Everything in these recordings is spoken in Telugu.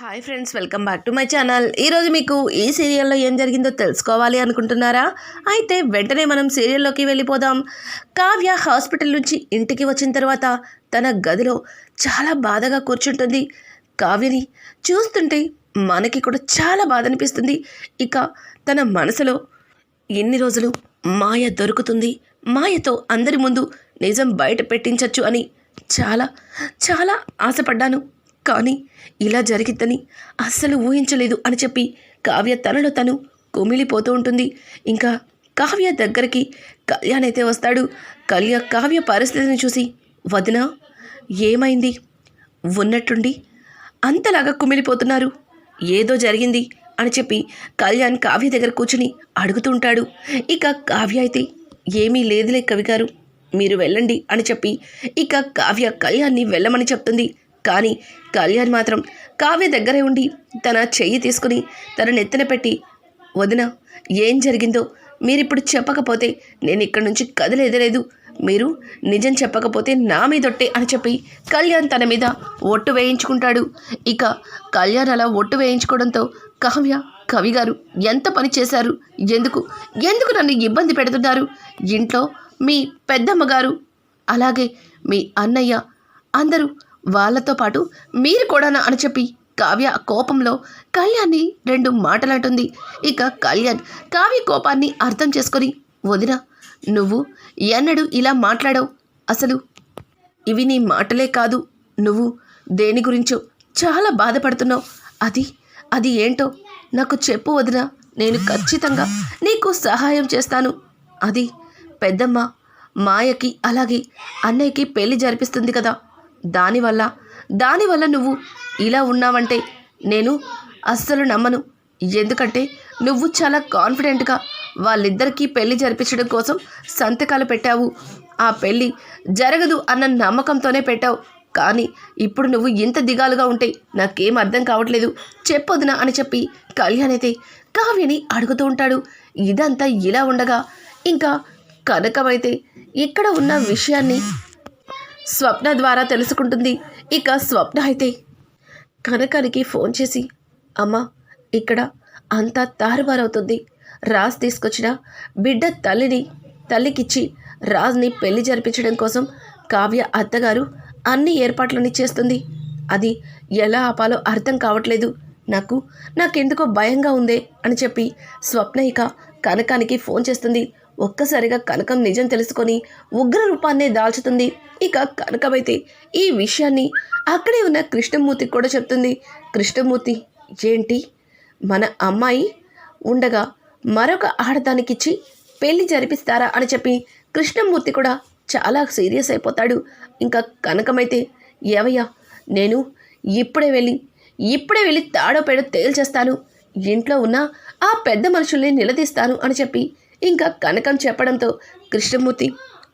Hi friends welcome back to my channel. ఈరోజు మీకు ఈ సీరియల్లో ఏం జరిగిందో తెలుసుకోవాలి అనుకుంటున్నారా? అయితే వెంటనే మనం సీరియల్లోకి వెళ్ళిపోదాం. కావ్య హాస్పిటల్ నుంచి ఇంటికి వచ్చిన తర్వాత తన గదిలో చాలా బాధగా కూర్చుంటుంది. కావ్యని చూస్తుంటే మనకి కూడా చాలా బాధ అనిపిస్తుంది ఇక తన మనసులో ఎన్ని రోజులు మాయ దొరుకుతుంది? మాయతో అందరి ముందు నిజం బయట పెట్టించవచ్చు అని చాలా చాలా ఆశపడ్డాను. కానీ ఇలా జరిగిద్దని అస్సలు ఊహించలేదు అని చెప్పి కావ్య తనలో తను కుమిలిపోతూ ఉంటుంది. ఇంకా కావ్య దగ్గరికి కళ్యాణ్ అయితే వస్తాడు. కళ్య కావ్య పరిస్థితిని చూసి వదినా ఏమైంది? ఉన్నట్టుండి అంతలాగా కుమిలిపోతున్నారు. ఏదో జరిగింది అని చెప్పి కళ్యాణ్ కావ్య దగ్గర కూర్చుని అడుగుతూ ఉంటాడు. ఇక కావ్య అయితే ఏమీ లేదులే కవి గారు మీరు వెళ్ళండి అని చెప్పి ఇక కావ్య కళ్యాణ్ని వెళ్ళమని చెప్తుంది. కానీ కళ్యాణ్ మాత్రం కావ్య దగ్గరే ఉండి తన చెయ్యి తీసుకుని తన నెత్తిన పెట్టి వదిన ఏం జరిగిందో మీరిప్పుడు చెప్పకపోతే నేను ఇక్కడి నుంచి కదలేదలేదు. మీరు నిజం చెప్పకపోతే నా మీదొట్టే అని చెప్పి కళ్యాణ్ తన మీద ఒట్టు వేయించుకుంటాడు. ఇక కళ్యాణ్ అలా ఒట్టు వేయించుకోవడంతో కావ్య కవి గారు ఎంత పని చేశారు? ఎందుకు? ఎందుకు నన్ను ఇబ్బంది పెడుతున్నారు? ఇంట్లో మీ పెద్దమ్మ గారు అలాగే మీ అన్నయ్య అందరూ వాళ్ళతో పాటు మీరు కూడానా అని చెప్పి కావ్య కోపంలో కళ్యాణ్ని రెండు మాటలంటుంది. ఇక కళ్యాణ్ కావ్య కోపాన్ని అర్థం చేసుకొని వదిన నువ్వు ఎన్నడు ఇలా మాట్లాడవు. అసలు ఇవి నీ మాటలే కాదు. నువ్వు దేని గురించో చాలా బాధపడుతున్నావు. అది అది ఏంటో నాకు చెప్పు వదిన. నేను ఖచ్చితంగా నీకు సహాయం చేస్తాను. అది పెద్దమ్మ మాయకి అలాగే అన్నయ్యకి పెళ్ళి జరిపిస్తుంది కదా. దానివల్ల దానివల్ల నువ్వు ఇలా ఉన్నావంటే నేను అస్సలు నమ్మను. ఎందుకంటే నువ్వు చాలా కాన్ఫిడెంట్గా వాళ్ళిద్దరికీ పెళ్ళి జరిపించడం కోసం సంతకాలు పెట్టావు. ఆ పెళ్ళి జరగదు అన్న నమ్మకంతోనే పెట్టావు. కానీ ఇప్పుడు నువ్వు ఇంత దిగాలుగా ఉంటే నాకేం అర్థం కావట్లేదు. చెప్పొద్దునా అని చెప్పి కళ్యాణ్ అయితే కావ్యని అడుగుతూ ఉంటాడు. ఇదంతా ఇలా ఉండగా ఇంకా కనకమైతే ఇక్కడ ఉన్న విషయాన్ని స్వప్న ద్వారా తెలుసుకుంటుంది. ఇక స్వప్న అయితే కనకానికి ఫోన్ చేసి అమ్మా ఇక్కడ అంతా తారుమారవుతుంది. రాజ్ తీసుకొచ్చిన బిడ్డ తల్లిని తల్లికిచ్చి రాజ్ని పెళ్ళి జరిపించడం కోసం కావ్య అత్తగారు అన్ని ఏర్పాట్లని చేస్తుంది. అది ఎలా ఆపాలో అర్థం కావట్లేదు. నాకు నాకెందుకో భయంగా ఉందే అని చెప్పి స్వప్న ఇక కనకానికి ఫోన్ చేస్తుంది. ఒక్కసారిగా కనకం నిజం తెలుసుకొని ఉగ్ర రూపాన్నే దాల్చుతుంది. ఇక కనకమైతే ఈ విషయాన్ని అక్కడే ఉన్న కృష్ణమూర్తికి కూడా చెప్తుంది. కృష్ణమూర్తి ఏంటి? మన అమ్మాయి ఉండగా మరొక ఆడదానికిచ్చి పెళ్ళి జరిపిస్తారా? అని చెప్పి కృష్ణమూర్తి కూడా చాలా సీరియస్ అయిపోతాడు. ఇంకా కనకమైతే ఏవయ్యా నేను ఇప్పుడే వెళ్ళి ఇప్పుడే వెళ్ళి తాడో పేడో తేల్చేస్తాను. ఇంట్లో ఉన్న ఆ పెద్ద మనుషుల్ని నిలదీస్తాను అని చెప్పి ఇంకా కనకం చెప్పడంతో కృష్ణమూర్తి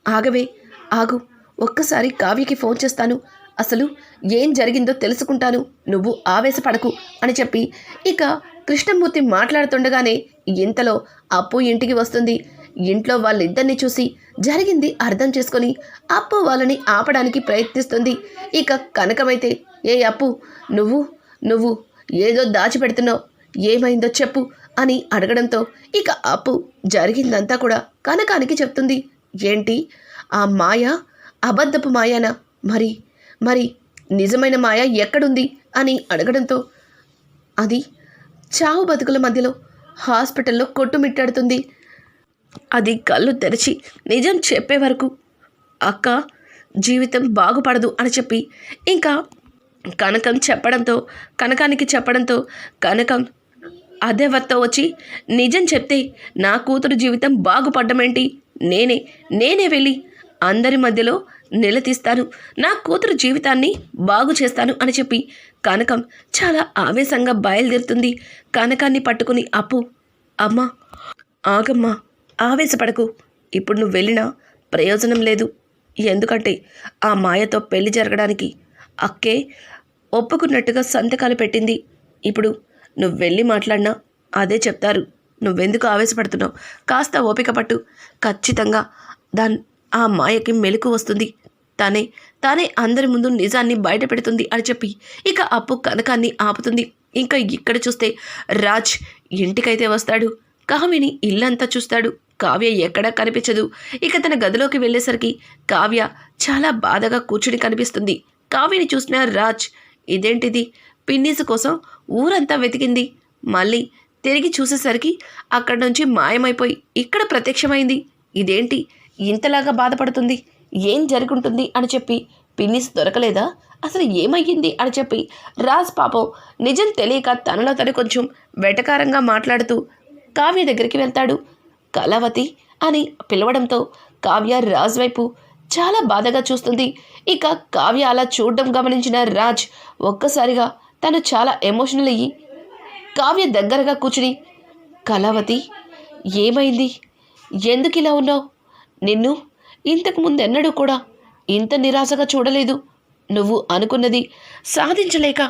ఆగవే ఆగు. ఒక్కసారి కావ్యకి ఫోన్ చేస్తాను. అసలు ఏం జరిగిందో తెలుసుకుంటాను. నువ్వు ఆవేశపడకు అని చెప్పి ఇక కృష్ణమూర్తి మాట్లాడుతుండగానే ఇంతలో అప్పు ఇంటికి వస్తుంది. ఇంట్లో వాళ్ళిద్దరిని చూసి జరిగింది అర్థం చేసుకొని అప్పు వాళ్ళని ఆపడానికి ప్రయత్నిస్తుంది. ఇక కనకమైతే ఏ అప్పు నువ్వు నువ్వు ఏదో దాచిపెడుతున్నావు. ఏమైందో చెప్పు. అని అడగడంతో ఇక అప్పు జరిగిందంతా కూడా కనకానికి చెప్తుంది. ఏంటి? ఆ మాయ? అబద్ధపు మాయానా? మరి మరి నిజమైన మాయ ఎక్కడుంది? అని అడగడంతో అది చావు బతుకుల మధ్యలో హాస్పిటల్లో కొట్టుమిట్టాడుతుంది. అది కళ్ళు తెరిచి నిజం చెప్పే వరకు అక్క జీవితం బాగుపడదు అని చెప్పి ఇంకా కనకం చెప్పడంతో కనకానికి చెప్పడంతో కనకం అదే వత్త వచ్చి నిజం చెప్తే నా కూతురు జీవితం బాగుపడ్డమేంటి? నేనే నేనే వెళ్ళి అందరి మధ్యలో నిలదీస్తాను. నా కూతురు జీవితాన్ని బాగు చేస్తాను అని చెప్పి కనకం చాలా ఆవేశంగా బయలుదేరుతుంది. కనకాన్ని పట్టుకుని అప్పు అమ్మా ఆగమ్మా ఆవేశపడకు. ఇప్పుడు నువ్వు వెళ్ళినా ప్రయోజనం లేదు. ఎందుకంటే ఆ మాయతో పెళ్ళి జరగడానికి అక్కే ఒప్పుకున్నట్టుగా సంతకాలు పెట్టింది. ఇప్పుడు నువ్వు వెళ్ళి మాట్లాడినా అదే చెప్తారు. నువ్వెందుకు ఆవేశపడుతున్నావు? కాస్త ఓపిక పట్టు. ఖచ్చితంగా దాన్ ఆ మాయకి మెలకు వస్తుంది. తనే తానే అందరి ముందు నిజాన్ని బయట పెడుతుంది అని చెప్పి ఇక అప్పు కనకాన్ని ఆపుతుంది. ఇంకా ఇక్కడ చూస్తే రాజ్ ఇంటికైతే వస్తాడు. కావ్యని ఇల్లంతా చూస్తాడు. కావ్య ఎక్కడా కనిపించదు. ఇక తన గదిలోకి వెళ్ళేసరికి కావ్య చాలా బాధగా కూర్చుని కనిపిస్తుంది. కావ్యని చూసిన రాజ్ ఇదేంటిది? పిన్నీసు కోసం ఊరంతా వెతికింది. మళ్ళీ తిరిగి చూసేసరికి అక్కడి నుంచి మాయమైపోయి ఇక్కడ ప్రత్యక్షమైంది. ఇదేంటి? ఇంతలాగా బాధపడుతుంది. ఏం జరుగుంటుంది అని చెప్పి పిన్నిస్ దొరకలేదా? అసలు ఏమయ్యింది అని చెప్పి రాజ్ పాపం నిజం తెలియక తనలో తను కొంచెం వెటకారంగా మాట్లాడుతూ కావ్య దగ్గరికి వెళ్తాడు. కళావతి అని పిలవడంతో కావ్య రాజ్ వైపు చాలా బాధగా చూస్తుంది. ఇక కావ్య అలా చూడడం గమనించిన రాజ్ ఒక్కసారిగా తను చాలా ఎమోషనల్ అయ్యి కావ్య దగ్గరగా కూర్చుని కళావతి ఏమైంది? ఎందుకు ఇలా ఉన్నావు? నిన్ను ఇంతకు ముందెన్నడూ కూడా ఇంత నిరాశగా చూడలేదు. నువ్వు అనుకున్నది సాధించలేక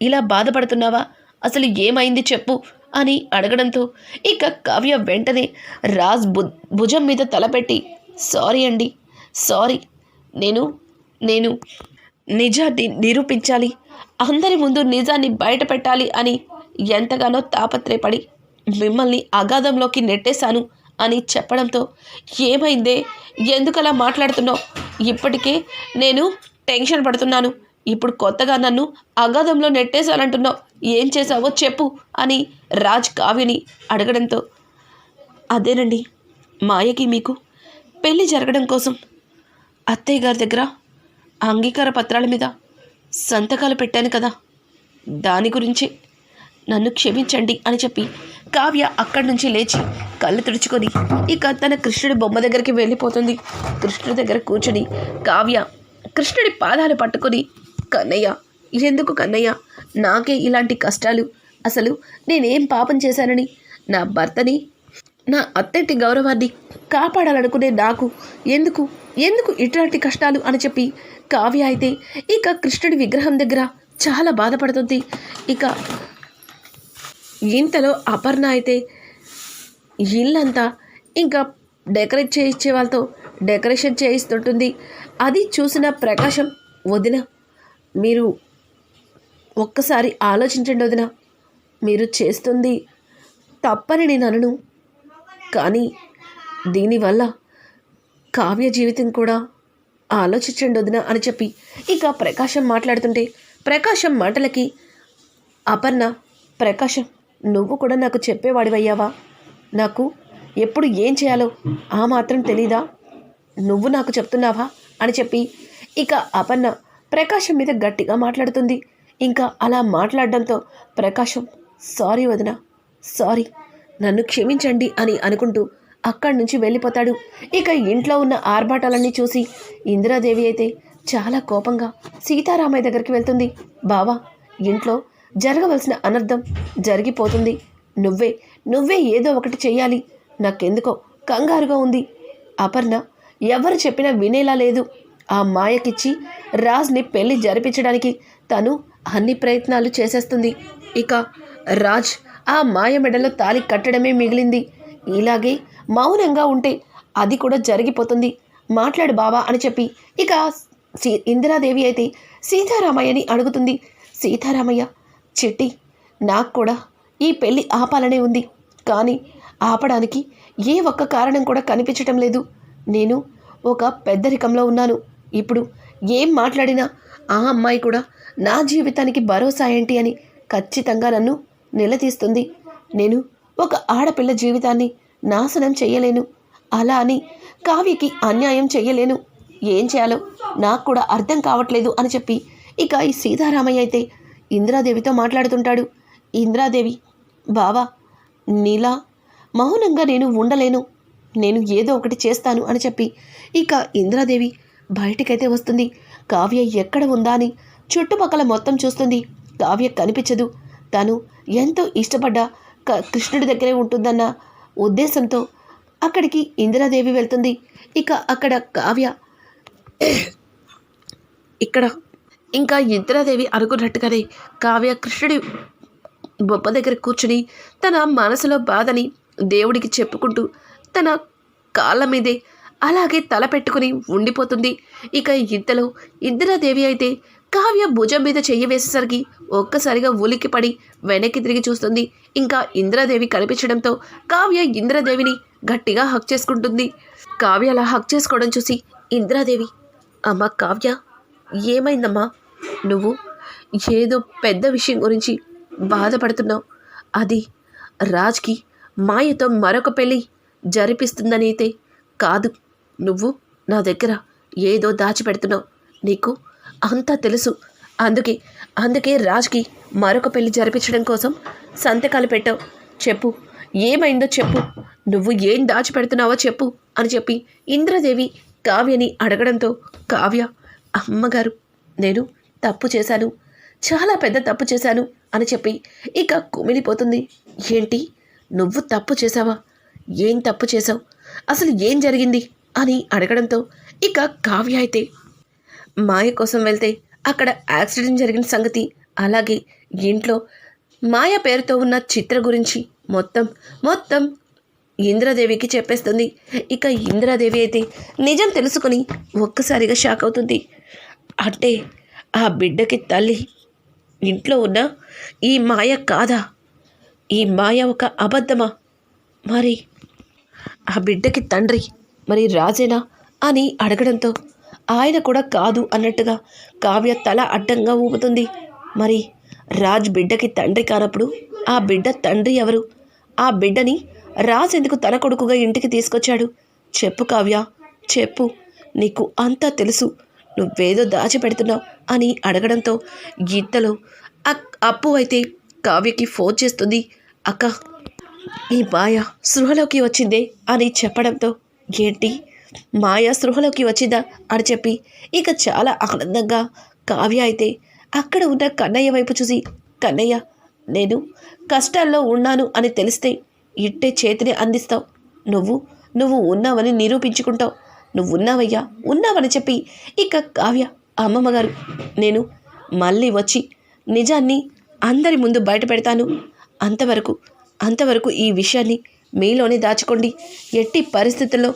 ఇలా బాధపడుతున్నావా? అసలు ఏమైంది చెప్పు అని అడగడంతో ఇక కావ్య వెంటనే రాజ్ భు భుజం మీద తలపెట్టి సారీ అండి సారీ. నేను నేను నిజాన్ని నిరూపించాలి. అందరి ముందు నిజాన్ని బయట పెట్టాలి అని ఎంతగానో తాపత్రయపడి మిమ్మల్ని అగాధంలోకి నెట్టేశాను అని చెప్పడంతో ఏమైందే? ఎందుకలా మాట్లాడుతున్నావు? ఇప్పటికే నేను టెన్షన్ పడుతున్నాను. ఇప్పుడు కొత్తగా నన్ను అగాధంలో నెట్టేశానంటున్నావు. ఏం చేశావో చెప్పు అని రాజ్ కావ్యని అడగడంతో అదేనండి మాయకి మీకు పెళ్ళి జరగడం కోసం అత్తయ్య గారి దగ్గర అంగీకార పత్రాల మీద సంతకాలు పెట్టాను కదా. దాని గురించి నన్ను క్షమించండి అని చెప్పి కావ్య అక్కడి నుంచి లేచి కళ్ళు తుడుచుకొని ఇక తన కృష్ణుడి బొమ్మ దగ్గరికి వెళ్ళిపోతుంది. కృష్ణుడి దగ్గర కూర్చొని కావ్య కృష్ణుడి పాదాలు పట్టుకొని కన్నయ్య ఎందుకు కన్నయ్య? నాకే ఇలాంటి కష్టాలు. అసలు నేనేం పాపం చేశానని? నా భర్తని నా అత్తంటి గౌరవాన్ని కాపాడాలనుకునే నాకు ఎందుకు ఎందుకు ఇట్లాంటి కష్టాలు అని చెప్పి కావ్య అయితే ఇక కృష్ణుడి విగ్రహం దగ్గర చాలా బాధపడుతుంది. ఇక ఇంతలో అపర్ణ అయితే ఇల్లంతా ఇంకా డెకరేట్ చేయించే వాళ్ళతో డెకరేషన్ చేయిస్తుంటుంది. అది చూసిన ప్రకాశం వదిన మీరు ఒక్కసారి ఆలోచించండి వదిన మీరు చేస్తుంది తప్పని నేను అనను. కానీ దీనివల్ల కావ్య జీవితం కూడా ఆలోచించండి వదిన అని చెప్పి ఇక ప్రకాశం మాట్లాడుతుంటే ప్రకాశం మాటలకి అపర్ణ ప్రకాశం నువ్వు కూడా నాకు చెప్పేవాడివయ్యావా? నాకు ఎప్పుడు ఏం చేయాలో ఆ మాత్రం తెలీదా? నువ్వు నాకు చెప్తున్నావా? అని చెప్పి ఇక అపర్ణ ప్రకాశం మీద గట్టిగా మాట్లాడుతుంది. ఇంకా అలా మాట్లాడడంతో ప్రకాశం సారీ వదిన సారీ నన్ను క్షమించండి అని అనుకుంటూ అక్కడి నుంచి వెళ్ళిపోతాడు. ఇక ఇంట్లో ఉన్న ఆర్భాటాలన్నీ చూసి ఇందిరాదేవి అయితే చాలా కోపంగా సీతారామయ్య దగ్గరికి వెళ్తుంది. బావా ఇంట్లో జరగవలసిన అనర్థం జరిగిపోతుంది. నువ్వే నువ్వే ఏదో ఒకటి చెయ్యాలి. నాకెందుకో కంగారుగా ఉంది. అపర్ణ ఎవరు చెప్పినా వినేలా లేదు. ఆ మాయకిచ్చి రాజ్ని పెళ్ళి జరిపించడానికి తను అన్ని ప్రయత్నాలు చేసేస్తుంది. ఇక రాజ్ ఆ మాయ మెడలో తాలి కట్టడమే మిగిలింది. ఇలాగే మౌనంగా ఉంటే అది కూడా జరిగిపోతుంది. మాట్లాడు బావా అని చెప్పి ఇక సీ ఇందిరాదేవి అయితే సీతారామయ్యని అడుగుతుంది. సీతారామయ్య చిట్టి నాకు కూడా ఈ పెళ్ళి ఆపాలనే ఉంది. కానీ ఆపడానికి ఏ ఒక్క కారణం కూడా కనిపించటం లేదు. నేను ఒక పెద్దరికంలో ఉన్నాను. ఇప్పుడు ఏం మాట్లాడినా ఆ అమ్మాయి కూడా నా జీవితానికి భరోసా ఏంటి అని ఖచ్చితంగా నన్ను నిలదీస్తుంది. నేను ఒక ఆడపిల్ల జీవితాన్ని నాశనం చెయ్యలేను అలా అని కావ్యకి అన్యాయం చెయ్యలేను ఏం చేయాలో నాకు కూడా అర్థం కావట్లేదు అని చెప్పి ఇక ఈ సీతారామయ్య అయితే ఇందిరాదేవితో మాట్లాడుతుంటాడు. ఇందిరాదేవి బావా నీలా మౌనంగా నేను ఉండలేను. నేను ఏదో ఒకటి చేస్తాను అని చెప్పి ఇక ఇందిరాదేవి బయటికైతే వస్తుంది. కావ్య ఎక్కడ ఉందా అని చుట్టుపక్కల మొత్తం చూస్తుంది. కావ్య కనిపించదు. తను ఎంతో ఇష్టపడ్డ క- కృష్ణుడి దగ్గరే ఉంటుందన్న ఉద్దేశంతో అక్కడికి ఇందిరాదేవి వెళ్తుంది. ఇక అక్కడ కావ్య ఇక్కడ ఇంకా ఇందిరాదేవి అనుకున్నట్టుగానే కావ్య కృష్ణుడి బొప్ప దగ్గర కూర్చుని తన మనసులో బాధని దేవుడికి చెప్పుకుంటూ తన కాళ్ళ మీదే అలాగే తల పెట్టుకుని ఉండిపోతుంది. ఇక ఇంతలో ఇందిరాదేవి అయితే కావ్య భుజం మీద చెయ్యి వేసేసరికి ఒక్కసారిగా ఉలిక్కిపడి వెనక్కి తిరిగి చూస్తుంది. ఇంకా ఇంద్రదేవి కనిపించడంతో కావ్య ఇంద్రదేవిని గట్టిగా హక్ చేసుకుంటుంది. కావ్య అలా హక్ చేసుకోవడం చూసి ఇందిరాదేవి అమ్మ కావ్య ఏమైందమ్మా? నువ్వు ఏదో పెద్ద విషయం గురించి బాధపడుతున్నావు. అది రాజ్కి మాయతో మరొక పెళ్ళి జరిపిస్తుందని అయితే కాదు. నువ్వు నా దగ్గర ఏదో దాచిపెడుతున్నావు. నీకు అంతా తెలుసు. అందుకే అందుకే రాజ్కి మరొక పెళ్ళి జరిపించడం కోసం సంతకాలు పెట్టావు. చెప్పు ఏమైందో చెప్పు. నువ్వు ఏం దాచిపెడుతున్నావో చెప్పు అని చెప్పి ఇంద్రదేవి కావ్యని అడగడంతో కావ్య అమ్మగారు నేను తప్పు చేశాను. చాలా పెద్ద తప్పు చేశాను అని చెప్పి ఇక కుమిలిపోతుంది. ఏంటి? నువ్వు తప్పు చేశావా? ఏం తప్పు చేశావు? అసలు ఏం జరిగింది? అని అడగడంతో ఇక కావ్య అయితే మాయ కోసం వెళ్తే అక్కడ యాక్సిడెంట్ జరిగిన సంగతి అలాగే ఇంట్లో మాయ పేరుతో ఉన్న చిత్ర గురించి మొత్తం మొత్తం ఇంద్రదేవికి చెప్పేస్తుంది. ఇక ఇంద్రదేవి అయితే నిజం తెలుసుకుని ఒక్కసారిగా షాక్ అవుతుంది. అంటే ఆ బిడ్డకి తల్లి ఇంట్లో ఉన్న ఈ మాయ కాదా? ఈ మాయ ఒక అబద్ధమా? మరి ఆ బిడ్డకి తండ్రి మరి రాజేనా అని అడగడంతో ఆయన కూడా కాదు అన్నట్టుగా కావ్య తల అడ్డంగా ఊపుతుంది. మరి రాజ్ బిడ్డకి తండ్రి కానప్పుడు ఆ బిడ్డ తండ్రి ఎవరు? ఆ బిడ్డని రాజ్ ఎందుకు తన కొడుకుగా ఇంటికి తీసుకొచ్చాడు? చెప్పు కావ్య చెప్పు. నీకు అంతా తెలుసు. నువ్వేదో దాచిపెడుతున్నావు అని అడగడంతో గీతలో అక్- అప్పు అయితే కావ్యకి ఫోన్ చేస్తుంది. అక్క ఈ మాయ సృహలోకి వచ్చిందే అని చెప్పడంతో ఏంటి? మాయా సృహలోకి వచ్చిందా అని చెప్పి ఇక చాలా ఆనందంగా కావ్య అయితే అక్కడ ఉన్న కన్నయ్య వైపు చూసి కన్నయ్య నేను కష్టాల్లో ఉన్నాను అని తెలిస్తే ఇట్టే చేతిని అందిస్తావు. నువ్వు నువ్వు ఉన్నావని నిరూపించుకుంటావు. నువ్వు ఉన్నావయ్యా ఉన్నావని చెప్పి ఇక కావ్య అమ్మమ్మగారు నేను మళ్ళీ వచ్చి నిజాన్ని అందరి ముందు బయట పెడతాను. అంతవరకు అంతవరకు ఈ విషయాన్ని మీలోనే దాచుకోండి. ఎట్టి పరిస్థితుల్లో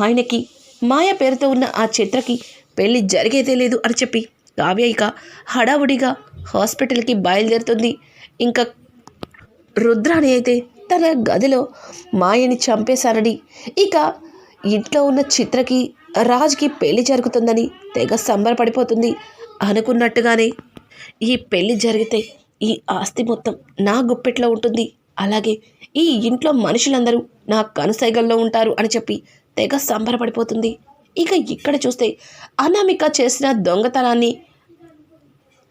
ఆయనకి మాయ పేరుతో ఉన్న ఆ చిత్రకి పెళ్ళి జరిగేదే లేదు అని చెప్పి కావ్య ఇక హడావుడిగా హాస్పిటల్కి బయలుదేరుతుంది. ఇంకా రుద్రాణి అయితే తన గదిలో మాయని చంపేశారని. ఇక ఇంట్లో ఉన్న చిత్రకి రాజ్కి పెళ్ళి జరుగుతుందని తెగ సంబరపడిపోతుంది అనుకున్నట్టుగానే. ఈ పెళ్ళి జరిగితే ఈ ఆస్తి మొత్తం నా గుప్పెట్లో ఉంటుంది. అలాగే ఈ ఇంట్లో మనుషులందరూ నా కనుసైగల్లో ఉంటారు అని చెప్పి తెగ సంబరపడిపోతుంది. ఇక ఇక్కడ చూస్తే అనామిక చేసిన దొంగతనాన్ని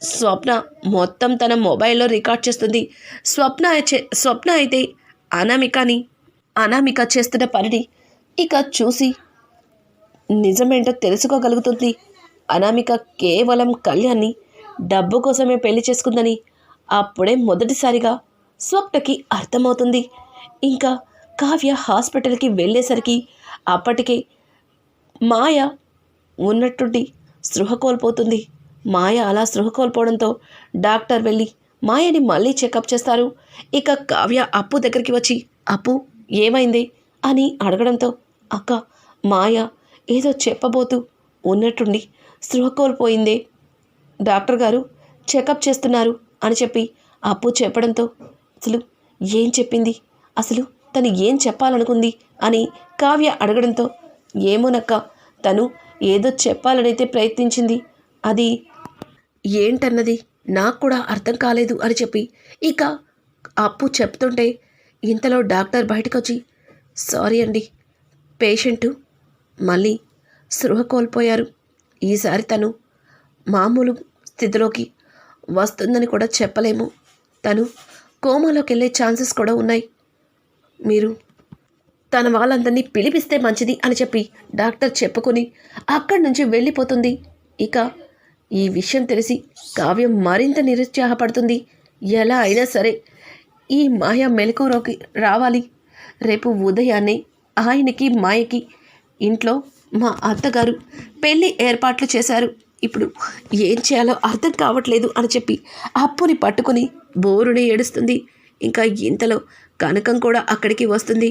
స్వప్న మొత్తం తన మొబైల్లో రికార్డ్ చేస్తుంది. స్వప్న స్వప్న అయితే అనామికని అనామిక చేస్తున్న పనిని ఇక చూసి నిజమేంటో తెలుసుకోగలుగుతుంది. అనామిక కేవలం కళ్యాణ్ని డబ్బు కోసమే పెళ్ళి చేసుకుందని అప్పుడే మొదటిసారిగా స్వప్నకి అర్థమవుతుంది. ఇంకా కావ్య హాస్పిటల్కి వెళ్ళేసరికి అప్పటికే మాయ ఉన్నట్టుండి స్పృహ కోల్పోతుంది. మాయ అలా స్పృహ కోల్పోవడంతో డాక్టర్ వెళ్ళి మాయని మళ్ళీ చెకప్ చేస్తారు. ఇక కావ్య అప్పు దగ్గరికి వచ్చి అప్పు ఏమైంది? అని అడగడంతో అక్క మాయ ఏదో చెప్పబోతూ ఉన్నట్టుండి స్పృహ కోల్పోయిందే. డాక్టర్ గారు చెకప్ చేస్తున్నారు అని చెప్పి అప్పు చెప్పడంతో అసలు ఏం చెప్పింది? అసలు తను ఏం చెప్పాలనుకుంది? అని కావ్య అడగడంతో ఏమోనక్క తను ఏదో చెప్పాలనైతే ప్రయత్నించింది. అది ఏంటన్నది నాకు కూడా అర్థం కాలేదు అని చెప్పి ఇక అప్పు చెప్తుంటే ఇంతలో డాక్టర్ బయటకొచ్చి సారీ అండి పేషెంటు మళ్ళీ స్పృహ కోల్పోయారు. ఈసారి తను మామూలు స్థితిలోకి వస్తుందని కూడా చెప్పలేము. తను కోమాలోకి వెళ్ళే ఛాన్సెస్ కూడా ఉన్నాయి. మీరు తన వాళ్ళందరినీ పిలిపిస్తే మంచిది అని చెప్పి డాక్టర్ చెప్పుకొని అక్కడి నుంచి వెళ్ళిపోతుంది. ఇక ఈ విషయం తెలిసి కావ్యం మరింత నిరుత్సాహపడుతుంది. ఎలా అయినా సరే ఈ మాయ మెలకువలోకి రావాలి. రేపు ఉదయాన్నే ఆయనకి మాయకి ఇంట్లో మా అత్తగారు పెళ్ళి ఏర్పాట్లు చేశారు. ఇప్పుడు ఏం చేయాలో అర్థం కావట్లేదు అని చెప్పి అప్పుని పట్టుకొని బోరుని ఏడుస్తుంది. ఇంకా ఇంతలో కనకం కూడా అక్కడికి వస్తుంది.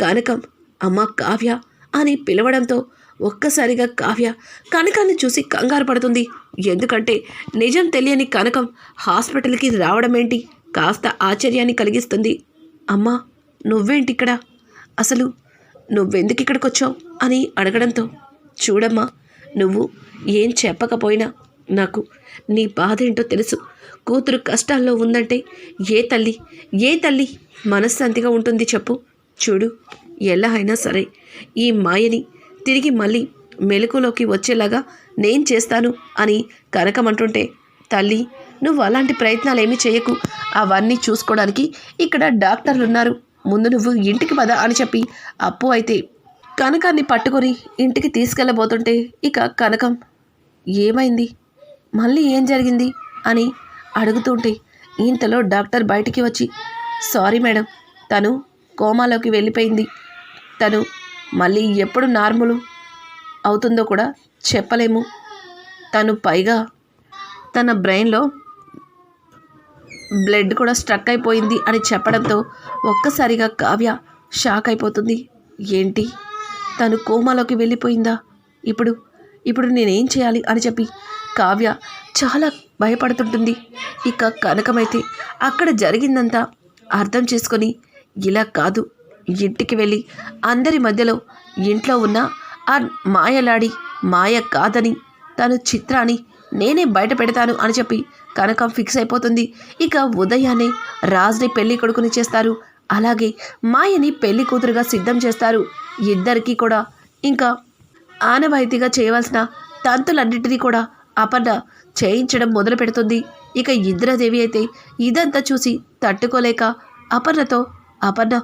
కనకం అమ్మ కావ్య అని పిలవడంతో ఒక్కసారిగా కావ్య కనకాన్ని చూసి కంగారు పడుతుంది. ఎందుకంటే నిజం తెలియని కనకం హాస్పిటల్కి రావడం ఏంటి కాస్త ఆశ్చర్యాన్ని కలిగిస్తుంది. అమ్మా నువ్వేంటి ఇక్కడ అసలు నువ్వెందుకు ఇక్కడికి వచ్చావు అని అడగడంతో చూడమ్మా నువ్వు ఏం చెప్పకపోయినా నాకు నీ బాధ ఏంటో తెలుసు. కూతురు కష్టాల్లో ఉందంటే ఏ తల్లి ఏ తల్లి మనశ్శాంతిగా ఉంటుంది చెప్పు. చూడు ఎలా అయినా సరే ఈ మాయని తిరిగి మళ్ళీ మెలకులోకి వచ్చేలాగా నేను చేస్తాను అని కనకమంటుంటే తల్లి నువ్వు అలాంటి ప్రయత్నాలు ఏమీ చేయకు. అవన్నీ చూసుకోవడానికి ఇక్కడ డాక్టర్లు ఉన్నారు ముందు నువ్వు ఇంటికి పద అని చెప్పి అప్పు అయితే కనకాన్ని పట్టుకొని ఇంటికి తీసుకెళ్ళబోతుంటే ఇక కనకం ఏమైంది? మళ్ళీ ఏం జరిగింది? అని అడుగుతుంటే ఇంతలో డాక్టర్ బయటికి వచ్చి సారీ మేడం తను కోమాలోకి వెళ్ళిపోయింది. తను మళ్ళీ ఎప్పుడు నార్మల్ అవుతుందో కూడా చెప్పలేము. తను పైగా తన బ్రెయిన్లో బ్లడ్ కూడా స్ట్రక్ అయిపోయింది అని చెప్పడంతో ఒక్కసారిగా కావ్య షాక్ అయిపోతుంది. ఏంటి? తను కోమాలోకి వెళ్ళిపోయిందా? ఇప్పుడు ఇప్పుడు నేనేం చేయాలి అని చెప్పి కావ్య చాలా భయపడుతుంటుంది. ఇక కనకమైతే అక్కడ జరిగిందంతా అర్థం చేసుకొని ఇలా కాదు. ఇంటికి వెళ్ళి అందరి మధ్యలో ఇంట్లో ఉన్న ఆ మాయలాడి మాయ కాదని తను చిత్రాన్ని నేనే బయట పెడతాను అని చెప్పి కనకం ఫిక్స్ అయిపోతుంది. ఇక ఉదయాన్నే రాజ్ని పెళ్ళి కొడుకుని చేస్తారు. అలాగే మాయని పెళ్ళి కూతురుగా సిద్ధం చేస్తారు. ఇద్దరికీ కూడా ఇంకా ఆనవాయితీగా చేయవలసిన తంతులన్నింటినీ కూడా అపర్ణ చేయించడం మొదలు పెడుతుంది ఇక ఇంద్రదేవి అయితే ఇదంతా చూసి తట్టుకోలేక అపర్ణతో అపర్ణ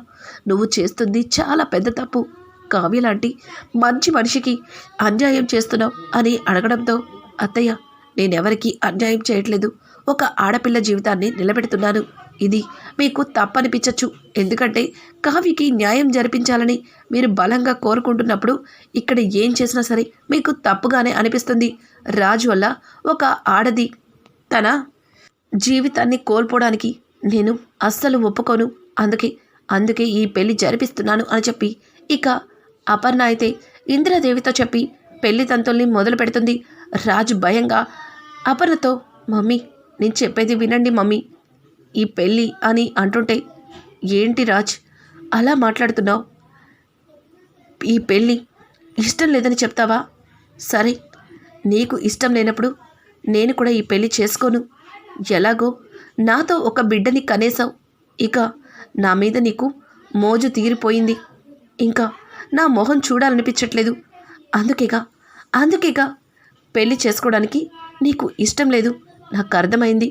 నువ్వు చేస్తుంది చాలా పెద్ద తప్పు. కావ్య లాంటి మంచి మనిషికి అన్యాయం చేస్తున్నావు అని అడగడంతో అత్తయ్య నేనెవరికీ అన్యాయం చేయట్లేదు. ఒక ఆడపిల్ల జీవితాన్ని నిలబెడుతున్నాను. ఇది మీకు తప్పనిపించచ్చు. ఎందుకంటే కావ్యకి న్యాయం జరిపించాలని మీరు బలంగా కోరుకుంటున్నప్పుడు ఇక్కడ ఏం చేసినా సరే మీకు తప్పుగానే అనిపిస్తుంది. రాజు వల్ల ఒక ఆడది తన జీవితాన్ని కోల్పోవడానికి నేను అస్సలు ఒప్పుకోను. అందుకే అందుకే ఈ పెళ్ళి జరిపిస్తున్నాను అని చెప్పి. ఇక అపర్ణ అయితే ఇందిరాదేవితో చెప్పి పెళ్ళి తంతుల్ని మొదలు పెడుతుంది. రాజు భయంగా అపర్ణతో మమ్మీ నేను చెప్పేది వినండి మమ్మీ. ఈ పెళ్ళి అని అంటుంటే ఏంటి రాజ్ అలా మాట్లాడుతున్నావు? ఈ పెళ్ళి ఇష్టం లేదని చెప్తావా? సరే నీకు ఇష్టం లేనప్పుడు నేను కూడా ఈ పెళ్ళి చేసుకోను. ఎలాగో నాతో ఒక బిడ్డని కనేసావు ఇక నా మీద నీకు మోజు తీరిపోయింది. ఇంకా నా మొహం చూడాలనిపించట్లేదు. అందుకేగా అందుకేగా పెళ్ళి చేసుకోవడానికి నీకు ఇష్టం లేదు. నాకు అర్థమైంది.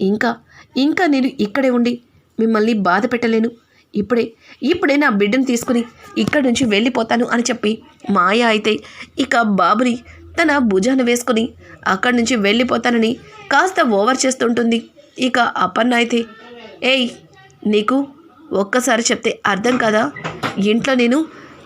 ఇంకా ఇంకా నేను ఇక్కడే ఉండి మిమ్మల్ని బాధ పెట్టలేను. ఇప్పుడే ఇప్పుడే నా బిడ్డను తీసుకుని ఇక్కడి నుంచి వెళ్ళిపోతాను అని చెప్పి మాయ అయితే ఇక బాబుని తన భుజాన వేసుకుని అక్కడి నుంచి వెళ్ళిపోతానని కాస్త ఓవర్ చేస్తుంటుంది. ఇక అపర్ణ అయితే ఏయ్ నీకు ఒక్కసారి చెప్తే అర్థం కదా? ఇంట్లో నేను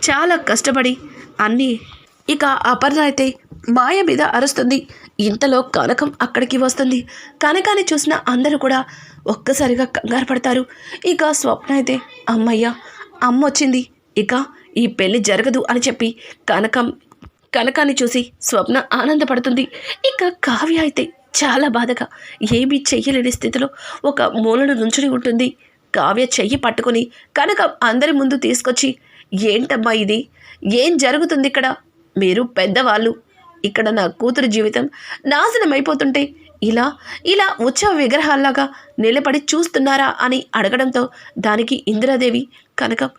చాలా కష్టపడి అన్నీ ఇక అపర్ణ అయితే మాయ మీద అరుస్తుంది. ఇంతలో కనకం అక్కడికి వస్తుంది. కనకాన్ని చూసిన అందరూ కూడా ఒక్కసారిగా కంగారు పడతారు. ఇక స్వప్న అయితే అమ్మయ్య అమ్మ వచ్చింది. ఇక ఈ పెళ్ళి జరగదు అని చెప్పి కనకం కనకాన్ని చూసి స్వప్న ఆనందపడుతుంది. ఇక కావ్య అయితే చాలా బాధగా ఏమీ చెయ్యలేని స్థితిలో ఒక మూలను నుంచుని ఉంటుంది. కావ్య చెయ్యి పట్టుకుని కనకం అందరి ముందు తీసుకొచ్చి ఏంటమ్మా ఇది? ఏం జరుగుతుంది ఇక్కడ మీరు పెద్దవాళ్ళు. ఇక్కడ నా కూతురు జీవితం నాశనం అయిపోతుంటే ఇలా ఇలా ఉత్సవ విగ్రహాల్లాగా నిలబడి చూస్తున్నారా? అని అడగడంతో దానికి ఇందిరాదేవి కనకం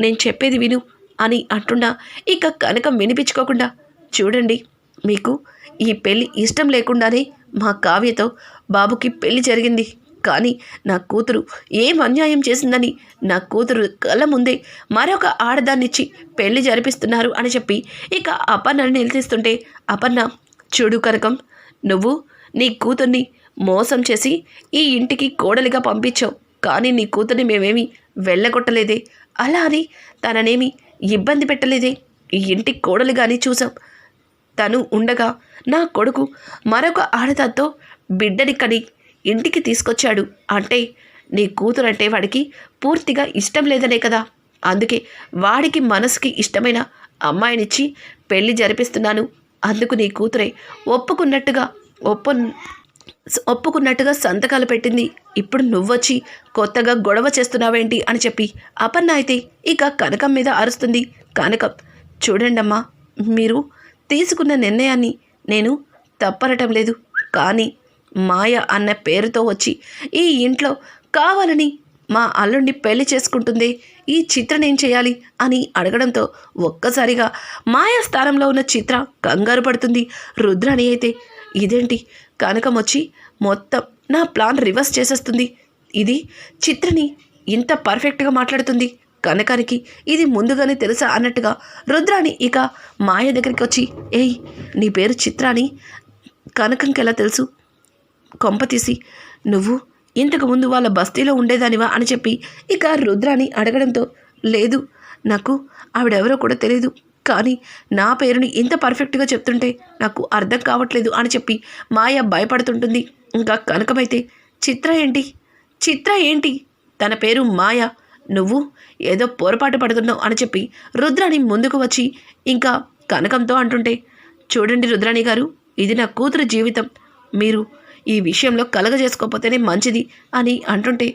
నేను చెప్పేది విను అని అంటున్నా ఇక కనకం వినిపించుకోకుండా చూడండి మీకు ఈ పెళ్ళి ఇష్టం లేకుండానే మా కావ్యతో బాబుకి పెళ్ళి జరిగింది. కానీ నా కూతురు ఏం అన్యాయం చేసిందని నా కూతురు కళ్ళ ముందే మరొక ఆడదాన్నిచ్చి పెళ్ళి జరిపిస్తున్నారు అని చెప్పి ఇక అపర్ణని నిలదీస్తుంటే అపర్ణ చూడు కనకం నువ్వు నీ కూతుర్ని మోసం చేసి ఈ ఇంటికి కోడలిగా పంపించావు. కానీ నీ కూతుర్ని మేమేమి వెళ్ళగొట్టలేదే. అలా అని తననేమి ఇబ్బంది పెట్టలేదే. ఈ ఇంటికి కోడలుగాని చూసాం తను ఉండగా నా కొడుకు మరొక ఆడదాతో బిడ్డని కని ఇంటికి తీసుకొచ్చాడు. అంటే నీ కూతురంటే వాడికి పూర్తిగా ఇష్టం లేదనే కదా. అందుకే వాడికి మనసుకి ఇష్టమైన అమ్మాయినిచ్చి పెళ్ళి జరిపిస్తున్నాను. అందుకు నీ కూతురే ఒప్పుకున్నట్టుగా ఒప్పు ఒప్పుకున్నట్టుగా సంతకాలు పెట్టింది. ఇప్పుడు నువ్వొచ్చి కొత్తగా గొడవ చేస్తున్నావేంటి అని చెప్పి అపర్ణ అయితే ఇక కనకం మీద అరుస్తుంది. కనకం చూడండమ్మా మీరు తీసుకున్న నిర్ణయాన్ని నేను తప్పనటం లేదు. కానీ మాయ అన్న పేరుతో వచ్చి ఈ ఇంట్లో కావాలని మా అల్లుడిని పెళ్ళి చేసుకుంటుంది. ఈ చిత్రనేం చేయాలి? అని అడగడంతో ఒక్కసారిగా మాయా స్థానంలో ఉన్న చిత్ర కంగారు పడుతుంది. రుద్రాణి అయితే ఇదేంటి? కనకం వచ్చి మొత్తం నా ప్లాన్ రివర్స్ చేసేస్తుంది. ఇది చిత్రని ఇంత పర్ఫెక్ట్గా మాట్లాడుతుంది. కనకానికి ఇది ముందుగానే తెలుసా? అన్నట్టుగా రుద్రాణి ఇక మాయ దగ్గరికి వచ్చి ఏయ్ నీ పేరు చిత్రాని. కనకంకి ఎలా తెలుసు? కొంప తీసి నువ్వు ఇంతకు ముందు వాళ్ళ బస్తీలో ఉండేదానివా? అని చెప్పి ఇక రుద్రాని అడగడంతో లేదు నాకు ఆవిడెవరో కూడా తెలియదు కానీ నా పేరుని ఇంత పర్ఫెక్ట్గా చెప్తుంటే నాకు అర్థం కావట్లేదు అని చెప్పి మాయ భయపడుతుంటుంది. ఇంకా కనకమైతే చిత్ర ఏంటి? చిత్ర ఏంటి? తన పేరు మాయ నువ్వు ఏదో పొరపాటు పడుతున్నావు అని చెప్పి రుద్రాణి ముందుకు వచ్చి ఇంకా కనకంతో అంటుంటే చూడండి రుద్రాణి గారు ఇది నా కూతురు జీవితం. మీరు ఈ విషయంలో కలగజేసుకోకపోతేనే మంచిది అని అంటుంటే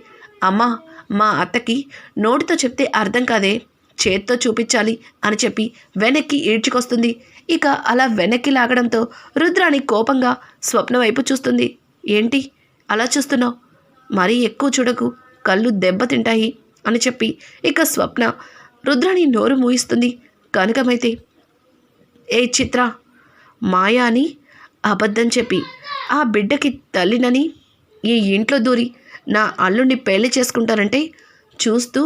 అమ్మా మా అత్తకి నోటితో చెప్తే అర్థం కాదే. చేత్తో చూపించాలి అని చెప్పి వెనక్కి ఈడ్చుకొస్తుంది. ఇక అలా వెనక్కి లాగడంతో రుద్రాణి కోపంగా స్వప్న వైపు చూస్తుంది. ఏంటి? అలా చూస్తున్నావు? మరీ ఎక్కువ చూడకు. కళ్ళు దెబ్బతింటాయి అని చెప్పి ఇక స్వప్న రుద్రాణి నోరు మూయిస్తుంది. కనుకమైతే ఏ చిత్ర మాయా అని అబద్ధం చెప్పి ఆ బిడ్డకి తల్లినని ఈ ఇంట్లో దూరి నా అల్లుడిని పెళ్ళి చేసుకుంటానంటే చూస్తూ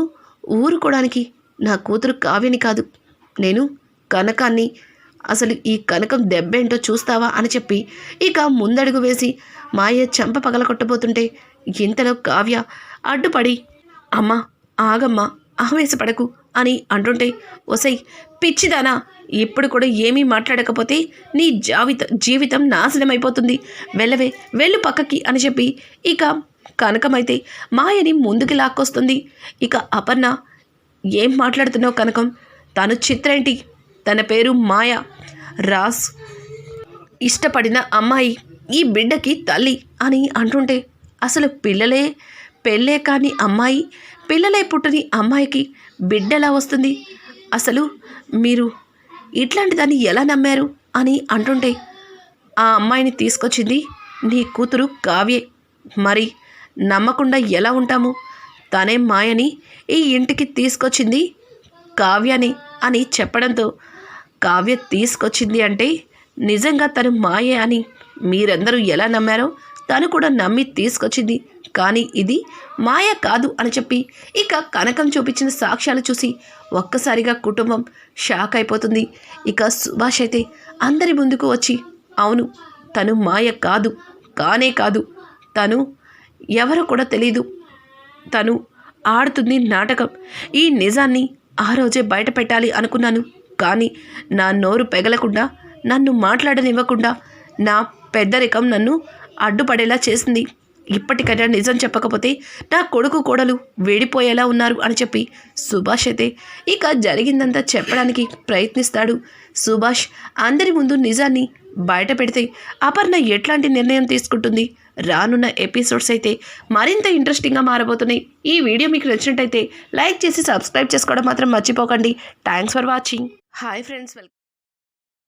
ఊరుకోవడానికి నా కూతురు కావ్యని కాదు. నేను కనకాన్ని అసలు ఈ కనకం దెబ్బేంటో చూస్తావా అని చెప్పి ఇక ముందడుగు వేసి మాయ చెంప పగల కొట్టబోతుంటే ఇంతలో కావ్య అడ్డుపడి అమ్మా ఆగమ్మా ఆవేశపడకు అని అంటుంటే ఒసై పిచ్చిదానా ఇప్పుడు కూడా ఏమీ మాట్లాడకపోతే నీ జావిత జీవితం నాశనం అయిపోతుంది వెళ్ళవే వెళ్ళు పక్కకి అని చెప్పి ఇక కనకమైతే మాయని ముందుకు లాక్కొస్తుంది. ఇక అపర్ణ ఏం మాట్లాడుతున్నావు కనకం? తను చిత్రేంటి తన పేరు మాయ. రాస్ ఇష్టపడిన అమ్మాయి ఈ బిడ్డకి తల్లి అని అంటుంటే అసలు పిల్లలే పెళ్ళే కాని అమ్మాయి పిల్లలే పుట్టని అమ్మాయికి బిడ్డలా వస్తుంది? అసలు మీరు ఇట్లాంటి దాన్ని ఎలా నమ్మారు అని అంటుంటే ఆ అమ్మాయిని తీసుకొచ్చింది నీ కూతురు కావ్యే. మరి నమ్మకుండా ఎలా ఉంటాము? తనే మాయని ఈ ఇంటికి తీసుకొచ్చింది కావ్యని అని చెప్పడంతో కావ్య తీసుకొచ్చింది అంటే నిజంగా తను మాయే అని మీరందరూ ఎలా నమ్మారో తను కూడా నమ్మి తీసుకొచ్చింది కానీ ఇది మాయ కాదు అని చెప్పి ఇక కనకం చూపించిన సాక్ష్యాలు చూసి ఒక్కసారిగా కుటుంబం షాక్ అయిపోతుంది. ఇక సుభాష్ అయితే అందరి ముందుకు వచ్చి అవును తను మాయ కాదు కానే కాదు. తను ఎవరో కూడా తెలీదు. తను ఆడుతుంది నాటకం. ఈ నిజాన్ని ఆ రోజే బయట పెట్టాలి అనుకున్నాను. కానీ నా నోరు పెగలకుండా నన్ను మాట్లాడనివ్వకుండా నా పెద్దరికం నన్ను అడ్డుపడేలా చేసింది. ఇప్పటికైనా నిజం చెప్పకపోతే నా కొడుకు కోడలు వేడిపోయేలా ఉన్నారు అని చెప్పి సుభాష్ అయితే ఇక జరిగిందంతా చెప్పడానికి ప్రయత్నిస్తాడు. సుభాష్ అందరి ముందు నిజాన్ని బయట పెడితే అపర్ణ ఎట్లాంటి నిర్ణయం తీసుకుంటుంది? రానున్న ఎపిసోడ్స్ అయితే మరింత ఇంట్రెస్టింగ్గా మారబోతున్నాయి. ఈ వీడియో మీకు నచ్చినట్టయితే లైక్ చేసి సబ్స్క్రైబ్ చేసుకోవడం మాత్రం మర్చిపోకండి. Thanks for watching. Hi friends welcome